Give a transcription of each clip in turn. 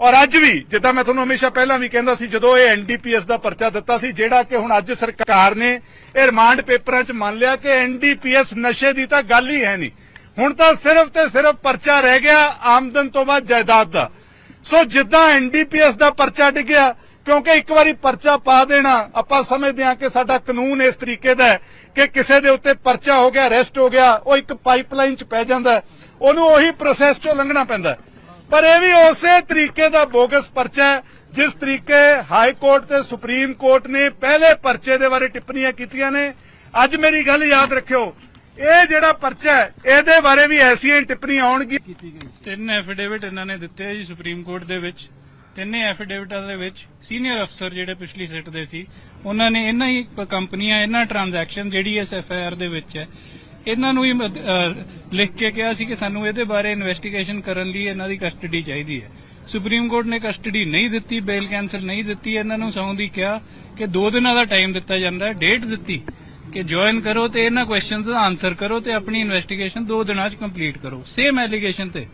ਔਰ ਅੱਜ ਵੀ, ਜਿੱਦਾਂ ਮੈਂ ਤੁਹਾਨੂੰ ਹਮੇਸ਼ਾ ਪਹਿਲਾਂ ਵੀ ਕਹਿੰਦਾ ਸੀ, ਜਦੋਂ ਇਹ ਐਨਡੀਪੀਐਸ ਦਾ ਪਰਚਾ ਦਿੱਤਾ ਸੀ, ਜਿਹੜਾ ਕਿ ਹੁਣ ਅੱਜ ਸਰਕਾਰ ਨੇ ਇਹ ਰਿਮਾਂਡ ਪੇਪਰਾਂ 'ਚ ਮੰਨ ਲਿਆ ਕਿ ਐਨਡੀਪੀਐਸ ਨਸ਼ੇ ਦੀ ਤਾਂ ਗੱਲ ਹੀ ਹੈ ਨਹੀਂ। ਹੁਣ ਤਾਂ ਸਿਰਫ ਤੇ ਸਿਰਫ ਪਰਚਾ ਰਹਿ ਗਿਆ ਆਮਦਨ ਤੋਂ ਬਾਅਦ ਜਾਇਦਾਦ ਦਾ। ਸੋ ਜਿੱਦਾਂ ਐਨਡੀਪੀਐਸ ਦਾ ਪਰਚਾ ਡਿੱਗਿਆ, ਕਿਉਂਕਿ ਇੱਕ ਵਾਰੀ ਪਰਚਾ ਪਾ ਦੇਣਾ, ਆਪਾਂ ਸਮਝਦੇ ਹਾਂ ਕਿ ਸਾਡਾ ਕਾਨੂੰਨ ਇਸ ਤਰੀਕੇ ਦਾ ਹੈ ਕਿ ਕਿਸੇ ਦੇ ਉੱਤੇ ਪਰਚਾ ਹੋ ਗਿਆ ਅਰੈਸਟ ਹੋ ਗਿਆ, ਉਹ ਇੱਕ ਪਾਈਪਲਾਈਨ 'ਚ ਪੈ ਜਾਂਦਾ ਉਹਨੂੰ ਉਹੀ ਪ੍ਰੋਸੈਸ 'ਚੋਂ ਲੰਘਣਾ ਪੈਂਦਾ ਹੈ। ਪਰ ਇਹ ਵੀ ਉਸੇ ਤਰੀਕੇ ਦਾ ਬੋਗਸ ਪਰਚਾ ਹੈ, ਜਿਸ ਤਰੀਕੇ ਹਾਈ ਕੋਰਟ ਤੇ ਸੁਪਰੀਮ ਕੋਰਟ ਨੇ ਪਹਿਲੇ ਪਰਚੇ ਦੇ ਬਾਰੇ ਟਿੱਪਣੀਆਂ ਕੀਤੀਆਂ ਨੇ। ਅੱਜ ਮੇਰੀ ਗੱਲ ਯਾਦ ਰੱਖਿਓ, ਇਹ ਜਿਹੜਾ ਪਰਚਾ ਹੈ, ਇਹਦੇ ਬਾਰੇ ਵੀ ਐਸੀਆਂ ਟਿੱਪਣੀਆਂ ਆਉਣਗੀਆਂ। ਤਿੰਨ ਐਫੀਡੇਵਿਟ ਇਹਨਾਂ ਨੇ ਦਿੱਤੇ ਜੀ ਸੁਪਰੀਮ ਕੋਰਟ ਦੇ ਵਿੱਚ। ਤਿੰਨੇ ਐਫੀਡੇਵਿਟਾਂ ਦੇ ਵਿੱਚ ਸੀਨੀਅਰ ਅਫਸਰ ਜਿਹੜੇ ਪਿਛਲੀ ਸਿੱਟ ਦੇ ਸੀ, ਉਹਨਾਂ ਨੇ ਇਹਨਾਂ ਹੀ ਕੰਪਨੀਆਂ, ਇਹਨਾਂ ਟ੍ਰਾਂਜੈਕਸ਼ਨ ਜਿਹੜੀ ਇਸ ਐਫ ਆਈ ਆਰ ਦੇ ਵਿੱਚ ਹੈ ਇਹਨਾਂ ਨੂੰ ਹੀ ਅਹ, ਲਿਖ ਕੇ ਕਿਹਾ ਸੀ ਕਿ ਸਾਨੂੰ ਇਹਦੇ ਬਾਰੇ ਇਨਵੈਸਟੀਗੇਸ਼ਨ ਕਰਨ ਲਈ ਇਹਨਾਂ ਦੀ ਕਸਟਡੀ ਚਾਹੀਦੀ ਹੈ। ਸੁਪਰੀਮ ਕੋਰਟ ਨੇ ਕਸਟਡੀ ਨਹੀਂ ਦਿੱਤੀ ਬੇਲ ਕੈਂਸਲ ਨਹੀਂ ਦਿੱਤੀ, ਇਹਨਾਂ ਨੂੰ ਸਹੁੰ ਦੀ ਕਿਹਾ ਕਿ 2 ਦਿਨਾਂ ਦਾ ਟਾਈਮ ਦਿੱਤਾ ਜਾਂਦਾ ਹੈ ਡੇਟ ਦਿੱਤੀ ਕਿ ਜੁਆਇਨ ਕਰੋ ਤੇ ਇਹਨਾਂ ਕੁਐਸਚਨਸ ਦਾ ਆਨਸਰ ਕਰੋ ਤੇ ਆਪਣੀ ਇਨਵੈਸਟੀਗੇਸ਼ਨ 2 ਦਿਨਾਂ 'ਚ ਕੰਪਲੀਟ ਕਰੋ। ਸੇਮ ਐਲੀਗੇਸ਼ਨ ਤੇ।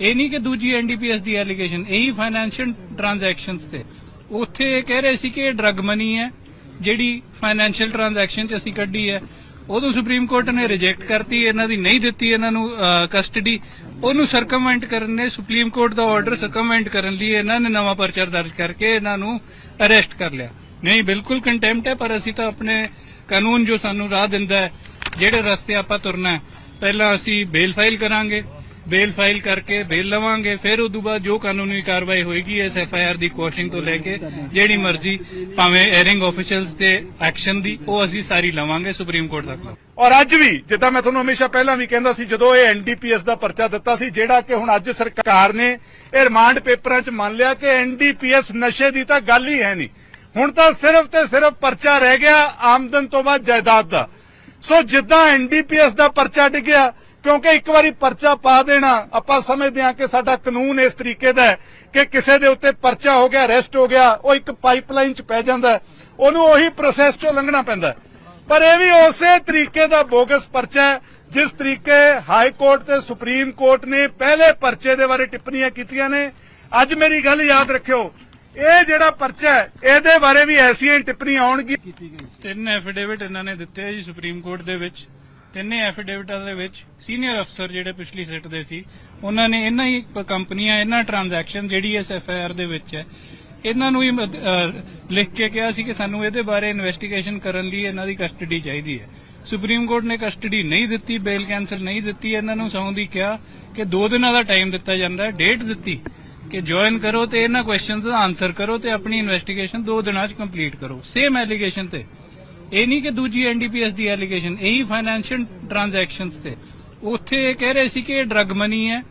ਇਹ ਨਹੀਂ ਕਿ ਦੂਜੀ ਐਨਡੀਪੀਐਸ ਦੀ ਐਲੀਗੇਸ਼ਨ ਇਹੀ ਫਾਈਨੈਂਸ਼ੀਅਲ ਟ੍ਰਾਂਜੈਕਸ਼ਨਸ ਤੇ। ਉੱਥੇ ਇਹ ਕਹਿ ਰਹੇ ਸੀ ਕਿ ਇਹ ਡਰਗ ਮਨੀ ਹੈ, ਜਿਹੜੀ ਫਾਈਨੈਂਸ਼ੀਅਲ ਟ੍ਰਾਂਜੈਕਸ਼ਨ 'ਚ ਅਸੀਂ ਕੱਢੀ ਹੈ। ਉਦੋਂ ਸੁਪਰੀਮ ਕੋਰਟ ਨੇ ਰਿਜੈਕਟ ਕਰਤੀ, ਇਹਨਾਂ ਦੀ ਨਹੀਂ ਦਿੱਤੀ ਇਹਨਾਂ ਨੂੰ ਕਸਟਡੀ। ਉਹਨੂੰ ਸਰਕਮਵੈਂਟ ਕਰਨ ਨੇ ਸੁਪਰੀਮ ਕੋਰਟ ਦਾ ਆਰਡਰ ਸਰਕਮਵੈਂਟ ਕਰਨ ਲਈ ਇਹਨਾਂ ਨੇ ਨਵਾਂ ਪਰਚਾ ਦਰਜ ਕਰਕੇ ਇਹਨਾਂ ਨੂੰ ਅਰੈਸਟ ਕਰ ਲਿਆ। ਨਹੀਂ, ਬਿਲਕੁਲ ਕੰਟੈਂਪਟ ਹੈ, ਪਰ ਅਸੀਂ ਤਾਂ ਆਪਣੇ ਕਾਨੂੰਨ ਜੋ ਸਾਨੂੰ ਰਾਹ ਦਿੰਦਾ ਹੈ, ਜਿਹੜੇ ਰਸਤੇ ਆਪਾਂ ਤੁਰਨਾ ਹੈ, ਪਹਿਲਾਂ ਅਸੀਂ ਬੇਲ ਫਾਈਲ ਕਰਾਂਗੇ ਬੇਲ ਫਾਈਲ ਕਰਕੇ ਬੇਲ ਲਵਾਂਗੇ, ਫਿਰ ਉਦੋਂ ਬਾਅਦ ਜੋ ਕਾਨੂੰਨੀ ਕਾਰਵਾਈ ਹੋਏਗੀ, ਇਸ ਐਫ ਆਈ ਆਰ ਦੀ ਕੋਸ਼ਿੰਗ ਤੋਂ ਲੈ ਕੇ ਜਿਹੜੀ ਮਰਜ਼ੀ ਭਾਵੇਂ 에ਅਰਿੰਗ ਆਫੀਸ਼ੀਅਲਸ ਤੇ ਐਕਸ਼ਨ ਦੀ, ਉਹ ਅਸੀਂ ਸਾਰੀ ਲਵਾਂਗੇ ਸੁਪਰੀਮ ਕੋਰਟ ਤੱਕ। ਔਰ ਅੱਜ ਵੀ, ਜਿੱਦਾਂ ਮੈਂ ਤੁਹਾਨੂੰ ਹਮੇਸ਼ਾ ਪਹਿਲਾਂ ਵੀ ਕਹਿੰਦਾ ਸੀ, ਜਦੋਂ ਇਹ ਐਨਡੀਪੀਐਸ ਦਾ ਪਰਚਾ ਦਿੱਤਾ ਸੀ, ਜਿਹੜਾ ਕਿ ਹੁਣ ਅੱਜ ਸਰਕਾਰ ਨੇ ਇਹ ਰਿਮਾਂਡ ਪੇਪਰਾਂ 'ਚ ਮੰਨ ਲਿਆ ਕਿ ਐਨਡੀਪੀਐਸ ਨਸ਼ੇ ਦੀ ਤਾਂ ਗੱਲ ਹੀ ਹੈ ਨਹੀਂ। ਹੁਣ ਤਾਂ ਸਿਰਫ ਤੇ ਸਿਰਫ ਪਰਚਾ ਰਹਿ ਗਿਆ ਆਮਦਨ ਤੋਂ ਬਾਅਦ ਜਾਇਦਾਦ ਦਾ। ਸੋ ਜਿੱਦਾਂ ਐਨਡੀਪੀਐਸ ਦਾ ਪਰਚਾ ਡਿੱਗਿਆ ਕਿਉਂਕਿ ਇੱਕ ਵਾਰੀ ਪਰਚਾ ਪਾ ਦੇਣਾ ਆਪਾਂ ਸਮਝਦੇ ਹਾਂ ਕਿ ਸਾਡਾ ਕਾਨੂੰਨ ਇਸ ਤਰੀਕੇ ਦਾ ਹੈ ਕਿ ਕਿਸੇ ਦੇ ਉੱਤੇ ਪਰਚਾ ਹੋ ਗਿਆ ਅਰੈਸਟ ਹੋ ਗਿਆ ਉਹ ਇੱਕ ਪਾਈਪਲਾਈਨ 'ਚ ਪੈ ਜਾਂਦਾ ਹੈ, ਉਹਨੂੰ ਉਹੀ ਪ੍ਰੋਸੈਸ 'ਚੋਂ ਲੰਘਣਾ ਪੈਂਦਾ ਪਰ ਇਹ ਵੀ ਉਸੇ ਤਰੀਕੇ ਦਾ ਬੋਗਸ ਪਰਚਾ ਹੈ ਜਿਸ ਤਰੀਕੇ ਹਾਈ ਕੋਰਟ ਤੇ ਸੁਪਰੀਮ ਕੋਰਟ ਨੇ ਪਹਿਲੇ ਪਰਚੇ ਦੇ ਬਾਰੇ ਟਿੱਪਣੀਆਂ ਕੀਤੀਆਂ ਨੇ। ਅੱਜ ਮੇਰੀ ਗੱਲ ਯਾਦ ਰੱਖਿਓ ਇਹ ਜਿਹੜਾ ਪਰਚਾ ਹੈ ਇਹਦੇ ਬਾਰੇ ਵੀ ਐਸੀਆਂ ਹੀ ਟਿੱਪਣੀਆਂ ਆਉਣਗੀਆਂ। ਤਿੰਨ ਐਫੀਡੇਵਿਟ ਇਹਨਾਂ ਨੇ ਦਿੱਤੇ ਜੀ ਸੁਪਰੀਮ ਕੋਰਟ ਦੇ ਵਿੱਚ। ਤਿੰਨੇ ਐਫੀਡੇਵਿਟਾਂ ਦੇ ਵਿੱਚ ਸੀਨੀਅਰ ਅਫਸਰ ਜਿਹੜੇ ਪਿਛਲੀ ਸਿੱਟ ਦੇ ਸੀ, ਉਹਨਾਂ ਨੇ ਇਹਨਾਂ ਹੀ ਕੰਪਨੀਆਂ, ਇਹਨਾਂ ਟ੍ਰਾਂਜੈਕਸ਼ਨ ਜਿਹੜੀ ਇਸ ਐਫ ਦੇ ਵਿੱਚ ਹੈ, ਇਹਨਾਂ ਨੂੰ ਹੀ ਲਿਖ ਕੇ ਕਿਹਾ ਸੀ ਕਿ ਸਾਨੂੰ ਇਹਦੇ ਬਾਰੇ ਇਨਵੈਸਟੀਗੇਸ਼ਨ ਕਰਨ ਲਈ ਇਹਨਾਂ ਦੀ ਕਸਟਡੀ ਚਾਹੀਦੀ ਹੈ। ਸੁਪਰੀਮ ਕੋਰਟ ਨੇ ਕਸਟਡੀ ਨਹੀਂ ਦਿੱਤੀ, ਬੇਲ ਕੈਂਸਲ ਨਹੀਂ ਦਿੱਤੀ, ਇਹਨਾਂ ਨੂੰ ਸੌਂ ਦੀ ਕਿਹਾ ਕਿ 2 ਦਿਨਾਂ ਦਾ ਟਾਈਮ ਦਿੱਤਾ ਜਾਂਦਾ ਹੈ, ਡੇਟ ਦਿੱਤੀ ਕਿ ਜੁਆਇਨ ਕਰੋ ਤੇ ਇਹਨਾਂ ਕੁਐਸਚਨਸ ਦਾ ਆਨਸਰ ਕਰੋ ਤੇ ਆਪਣੀ ਇਨਵੈਸਟੀਗੇਸ਼ਨ 2 ਦਿਨਾਂ 'ਚ ਕੰਪਲੀਟ ਕਰੋ। ਸੇਮ ਐਲੀਗੇਸ਼ਨ ਤੇ ਇਹ ਨਹੀਂ ਕਿ ਦੂਜੀ ਐਨਡੀਪੀਐਸ ਦੀ ਐਲੀਗੇਸ਼ਨ ਇਹੀ ਫਾਈਨੈਂਸ਼ੀਅਲ ਟ੍ਰਾਂਜੈਕਸ਼ਨਸ ਤੇ। ਉੱਥੇ ਇਹ ਕਹਿ ਰਹੇ ਸੀ ਕਿ ਇਹ ਡਰਗ ਮਨੀ ਹੈ,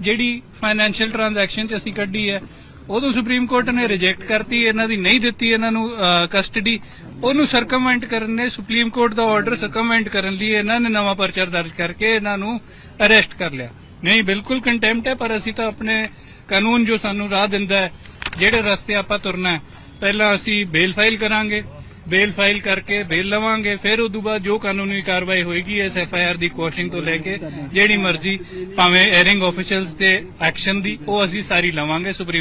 ਜਿਹੜੀ ਫਾਈਨੈਂਸ਼ੀਅਲ ਟ੍ਰਾਂਜੈਕਸ਼ਨ 'ਚ ਅਸੀਂ ਕੱਢੀ ਹੈ। ਉਦੋਂ ਸੁਪਰੀਮ ਕੋਰਟ ਨੇ ਰਿਜੈਕਟ ਕਰਤੀ, ਇਹਨਾਂ ਦੀ ਨਹੀਂ ਦਿੱਤੀ ਇਹਨਾਂ ਨੂੰ ਕਸਟਡੀ ਉਹਨੂੰ ਸਰਕਮਵੈਂਟ ਕਰਨ ਨੇ ਸੁਪਰੀਮ ਕੋਰਟ ਦਾ ਆਰਡਰ ਸਰਕਮਵੈਂਟ ਕਰਨ ਲਈ ਇਹਨਾਂ ਨੇ ਨਵਾਂ ਪਰਚਾ ਦਰਜ ਕਰਕੇ ਇਹਨਾਂ ਨੂੰ ਅਰੈਸਟ ਕਰ ਲਿਆ। ਨਹੀਂ, ਬਿਲਕੁਲ ਕੰਟੈਂਪਟ ਹੈ, ਪਰ ਅਸੀਂ ਤਾਂ ਆਪਣੇ ਕਾਨੂੰਨ ਜੋ ਸਾਨੂੰ ਰਾਹ ਦਿੰਦਾ ਹੈ, ਜਿਹੜੇ ਰਸਤੇ ਆਪਾਂ ਤੁਰਨਾ ਹੈ, ਪਹਿਲਾਂ ਅਸੀਂ ਬੇਲ ਫਾਈਲ ਕਰਾਂਗੇ। ਬੇਲ ਫਾਈਲ ਕਰਕੇ ਬੇਲ ਲਵਾਂਗੇ, ਫਿਰ ਉਦੋਂ ਬਾਅਦ ਜੋ ਕਾਨੂੰਨੀ ਕਾਰਵਾਈ ਹੋਏਗੀ, ਇਸ ਐਫ ਆਈ ਆਰ ਦੀ ਕੋਸ਼ਿੰਗ ਤੋਂ ਲੈ ਕੇ ਜਿਹੜੀ ਮਰਜ਼ੀ, ਭਾਵੇਂ 에ਅਰਿੰਗ ਆਫੀਸ਼ੀਅਲਸ ਤੇ ਐਕਸ਼ਨ ਦੀ, ਉਹ ਅਸੀਂ ਸਾਰੀ ਲਵਾਂਗੇ ਸੁਪਰੀਮ